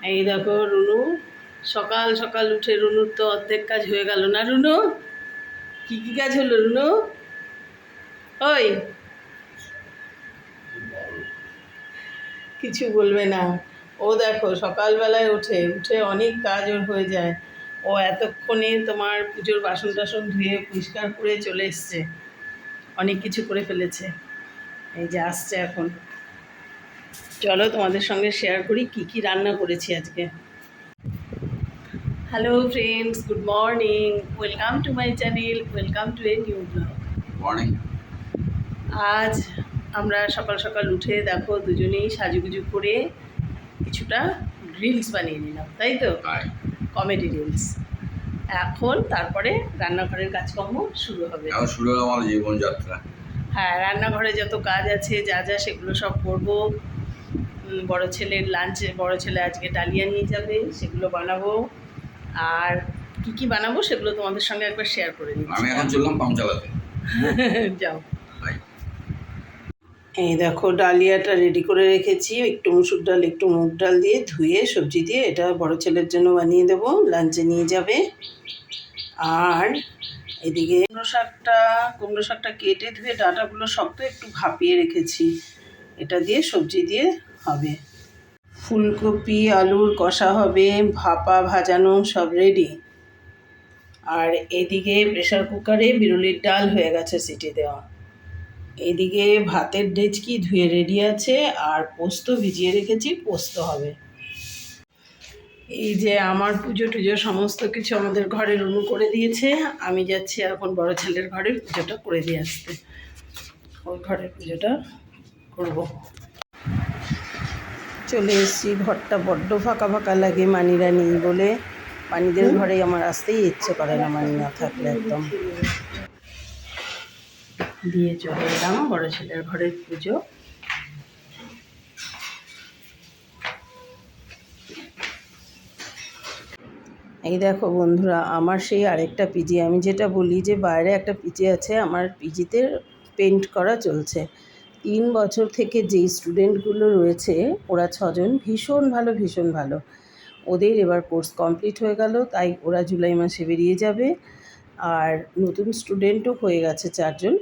এই দেখো রুনু, সকাল সকাল উঠে রুনুর তো অর্ধেক কাজ হয়ে গেল না রুনু? কি কি কাজ হলো রুনু? ওই, কিছু বলবে না। ও দেখো সকালবেলায় উঠে উঠে অনেক কাজ ওর হয়ে যায়। ও এতক্ষণে তোমার পুজোর বাসন টাসন ধুয়ে পরিষ্কার করে চলে এসছে। অনেক কিছু করে ফেলেছে। এই যে আসছে এখন। চলো তোমাদের সঙ্গে শেয়ার করি কি কি রান্না করেছি আজকে। Hello friends good morning welcome to my channel welcome to a new blog morning আজ আমরা সকাল সকাল উঠে দেখো দুজনেই সাজুগুজু করে কিছুটা রিলস বানিয়ে নিলাম তাই তো? কমেডি রিলস এখন তারপরে রান্নাঘরের কাজকর্ম শুরু হবে। শুরু হলো আমার জীবনযাত্রা। হ্যাঁ রান্নাঘরে যত কাজ আছে যা যা সেগুলো সব করব। বড় ছেলের লাঞ্চে বড় ছেলে আজকে ডালিয়া নিয়ে যাবে সেগুলো বানাবো। আর কি কি বানাবো সেগুলো তোমাদের সঙ্গে একবার শেয়ার করে আমি এখন চললাম পাম চালাতে যাও এই দেখো ডালিয়াটা রেডি করে রেখেছি। একটু মুসুর ডাল একটু মুগ ডাল দিয়ে ধুয়ে সবজি দিয়ে এটা বড় ছেলের জন্য বানিয়ে দেবো। লাঞ্চে নিয়ে যাবে। আর এদিকে কুমড়ো শাকটা কুমড়ো শাকটা কেটে ধুয়ে ডাঁটাগুলো শক্ত একটু ভাপিয়ে রেখেছি। এটা দিয়ে সবজি দিয়ে হবে। ফুলকপি, আলুর কষা হবে, ভাপা ভাজানো সব রেডি আর এদিকে প্রেসার কুকারে বিরুলির ডাল হয়ে গেছে সিটি দেওয়া। এদিকে ভাতের ডেচকি ধুয়ে রেডি আছে, আর পোস্ত ভিজিয়ে রেখেছি, পোস্ত হবে। এই যে আমার পুজো টুজো সমস্ত কিছু আমাদের ঘরে রুনু করে দিয়েছে। আমি যাচ্ছি এখন বড় ছেলের ঘরের পুজোটা করে দিয়ে আসতে। ওই ঘরের পুজোটা করব। চলে এসেছি। ঘরটা বড্ড ফাঁকা ফাঁকা লাগে মানিরা নেই বলে। মানিদের ঘরে আমার আসতেই ইচ্ছে করে না মানি না থাকলে একদম। দিয়ে চলে এলাম বড় ছেলের ঘরের পুজো। এই দেখো বন্ধুরা আমার সেই আরেকটা পিজি। আমি যেটা বলি যে বাইরে একটা পিজি আছে আমার পিজিতে পেন্ট করা চলছে। তিন বছর থেকে যেই স্টুডেন্টগুলো রয়েছে, ওরা ছজন ভীষণ ভালো ভীষণ ভালো। ওদের এবার কোর্স কমপ্লিট হয়ে গেল, তাই ওরা জুলাই মাসে বেরিয়ে যাবে। আর নতুন স্টুডেন্টও হয়ে গেছে চারজন।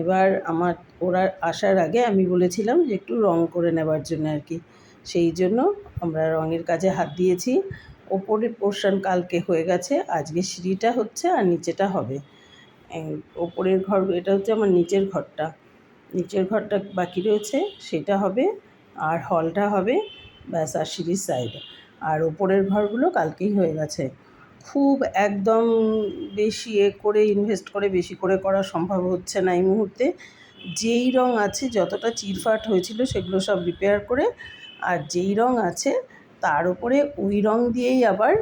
এবার আমার, ওরা আসার আগে আমি বলেছিলাম যে একটু রং করে নেবার জন্য আর কি। সেই জন্য আমরা রঙের কাজে হাত দিয়েছি। ওপরের পোর্শন কালকে হয়ে গেছে, আজকে সিঁড়িটা হচ্ছে আর নিচেটা হবে। ওপরের ঘর, এটা হচ্ছে আমার নিচের ঘরটা। নিচের ঘরটা বাকি রয়েছে, সেটা হবে আর হলটা হবে ব্যাস আর সিঁড়ির সাইড আর ওপরের ঘরগুলো কালকেই হয়ে গেছে। খুব একদম বেশি এ করে ইনভেস্ট করে, বেশি করে করা সম্ভব হচ্ছে না এই মুহূর্তে। যেই রং আছে, যতটা চিরফাট হয়েছিল সেগুলো সব রিপেয়ার করে, আর যেই রং আছে, তার উপরে ওই রং দিয়েই আবার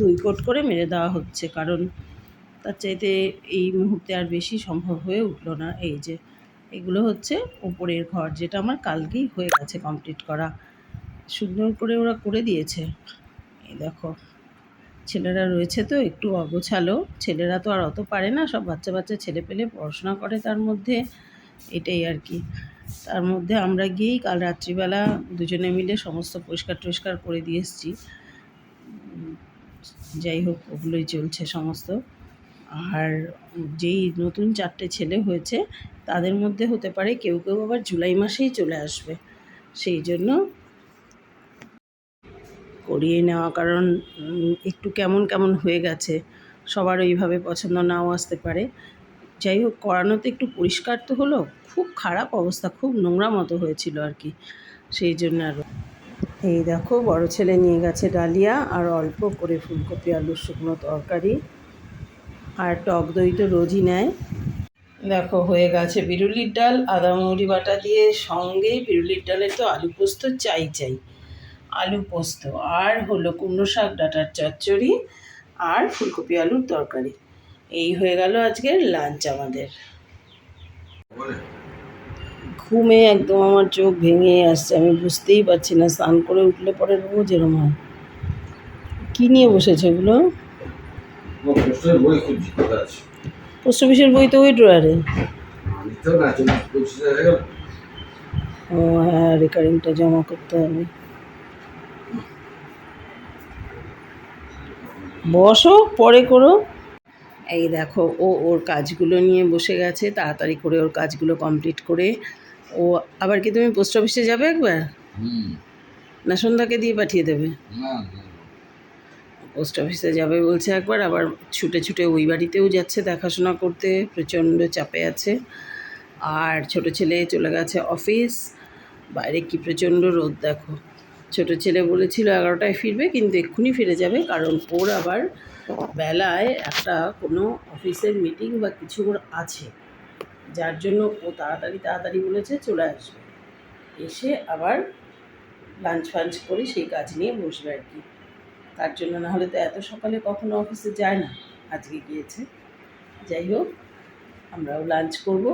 দুই কোট করে মেরে দেওয়া হচ্ছে। কারণ তার চাইতে এই মুহূর্তে আর বেশি সম্ভব হয়ে উঠল না। এই যে এগুলো হচ্ছে উপরের ঘর, যেটা আমার কালকেই হয়ে গেছে কমপ্লিট করা। সুন্দর করে ওরা করে দিয়েছে। এই দেখো, ছেলেরা রয়েছে তো, একটু অগোছালো। ছেলেরা তো আর অত পারে না, সব বাচ্চা বাচ্চা ছেলে পেলে পড়াশোনা করে তার মধ্যে। এটাই আর কি। তার মধ্যে আমরা গিয়েই কাল রাত্রিবেলা দুজনে মিলে সমস্ত পরিষ্কার টরিষ্কার করে দিয়ে এসেছি। যাই হোক, ওগুলোই চলছে সমস্ত। আর যেই নতুন চারটে ছেলে হয়েছে, তাদের মধ্যে হতে পারে কেউ কেউ আবার জুলাই মাসেই চলে আসবে। সেই জন্য করিয়ে নেওয়া, কারণ একটু কেমন কেমন হয়ে গেছে, সবার ওইভাবে পছন্দ নাও আসতে পারে। যাই হোক করানোতে একটু পরিষ্কার তো হলো, খুব খারাপ অবস্থা, খুব নোংরা মতো হয়েছিল আর কি। সেই জন্য আরও এই দেখো, বড় ছেলে নিয়ে গেছে ডালিয়া, আর অল্প করে ফুলকপি, আলুর শুকনো তরকারি। আর টক দই তো রোজই নেয়। দেখো, হয়ে গেছে বিরুলির ডাল, আদা মৌরি বাটা দিয়ে সঙ্গেই বিরুলির ডালের তো আলু পোস্ত, চাই চাই। আলু পোস্ত আর হলো কুমড়ো শাক, ডাটার চচ্চড়ি আর ফুলকপি আলুর তরকারি। এই হয়ে গেল আজকের লাঞ্চ আমাদের। ঘুমে একদম আমার চোখ ভেঙে আসছে, আমি বুঝতেই পারছি না, স্নান করে উঠলে পরে রোজ এরম হয়। কী নিয়ে বসেছে এগুলো? বই খুঁজছি কোথায় আছে। পোস্ট অফিসের বই তো ওই ড্রয়ারে ও হ্যাঁ রেকারিংটা জমা করতে হবে। বসো পরে করো। এই দেখো ও ওর কাজগুলো নিয়ে বসে গেছে তাড়াতাড়ি করে ওর কাজগুলো কমপ্লিট করে। ও আবার কি তুমি পোস্ট অফিসে যাবে একবার? হুম। না সন্ধ্যাকে দিয়ে পাঠিয়ে দেবে? না। পোস্ট অফিসে যাবে বলছে একবার, আবার ছুটে ছুটে ওই বাড়িতেও যাচ্ছে দেখাশোনা করতে, প্রচণ্ড চাপে আছে। আর ছোট ছেলে চলে গেছে অফিস, বাইরে কি প্রচণ্ড রোদ দেখো। ছোট ছেলে বলেছিল এগারোটায় ফিরবে, কিন্তু এক্ষুনি ফিরে যাবে, কারণ ওর আবার বেলায় একটা কোনো অফিসের মিটিং বা কিছু আছে। যার জন্য ও তাড়াতাড়ি তাড়াতাড়ি বলেছে চলে আসবে। এসে আবার লাঞ্চ ফাঞ্চ করে সেই কাজ নিয়ে বসবে আর কি। তার জন্য না হলে তো এত সকালে কখনো অফিসে যায় না। আজকে গিয়েছে। যাই হোক, আমরাও লাঞ্চ করব।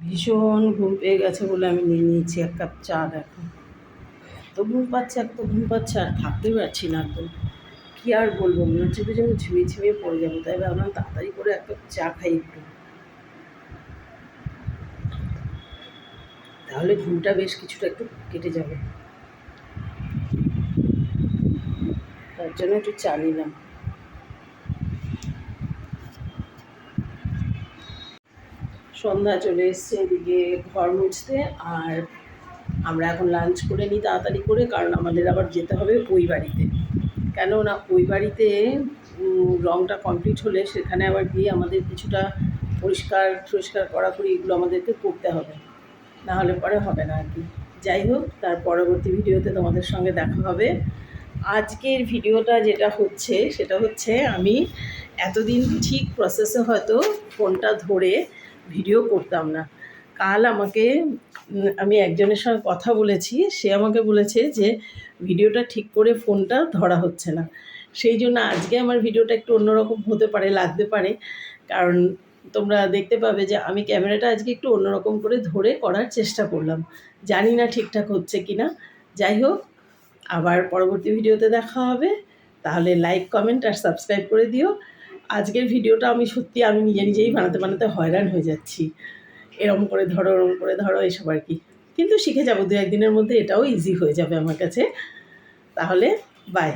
ভীষণ ঘুম পেয়ে গেছে বলে আমি নিয়ে নিয়েছি এক কাপ চা দেখো। এত ঘুম পাচ্ছে, এত ঘুম পাচ্ছে, আর থাকতে পারছি না একদম। কী আর বলব, মনে হচ্ছে তো যেন ঝিমিয়ে ঝিমিয়ে পড়ে যাব। তাই ভাবলাম তাড়াতাড়ি করে এক কাপ চা খাই একটু। তাহলে ঘুমটা বেশ কিছুটা একটু কেটে যাবে। জন্য একটু চা নিলাম। সন্ধ্যা চলে এসছে, এদিকে ঘর মুছতে, আর আমরা এখন লাঞ্চ করে নিই তাড়াতাড়ি করে, কারণ আমাদের আবার যেতে হবে ওই বাড়িতে। কেন না ওই বাড়িতে রংটা কমপ্লিট হলে সেখানে আবার গিয়ে আমাদের কিছুটা পরিষ্কার, টরিষ্কার করাকরি এগুলো আমাদেরকে করতে হবে। না হলে পরে হবে না আর কি। যাই হোক, তার পরবর্তী ভিডিওতে তোমাদের সঙ্গে দেখা হবে। আজকের ভিডিওটা যেটা হচ্ছে, সেটা হচ্ছে আমি এতদিন ঠিক প্রসেসে হয়তো ফোনটা ধরে ভিডিও করতাম না। কাল আমাকে আমি একজনের সঙ্গে কথা বলেছি, সে আমাকে বলেছে যে ভিডিওটা ঠিক করে ফোনটা ধরা হচ্ছে না। সেই জন্য আজকে আমার ভিডিওটা একটু অন্যরকম হতে পারে, লাগতে পারে। কারণ তোমরা দেখতে পাবে যে আমি ক্যামেরাটা আজকে একটু অন্যরকম করে ধরে করার চেষ্টা করলাম। জানি না ঠিকঠাক হচ্ছে কি না যাই হোক আবার পরবর্তী ভিডিওতে দেখা হবে। তাহলে লাইক কমেন্ট আর সাবস্ক্রাইব করে দিও। আজকের ভিডিওটা আমি সত্যি আমি নিজে নিজেই বানাতে বানাতে হয়রান হয়ে যাচ্ছি। এরম করে ধরো, ওরম করে ধরো, এসব আর কি। কিন্তু শিখে যাব দু একদিনের মধ্যে এটাও ইজি হয়ে যাবে আমার কাছে। তাহলে বাই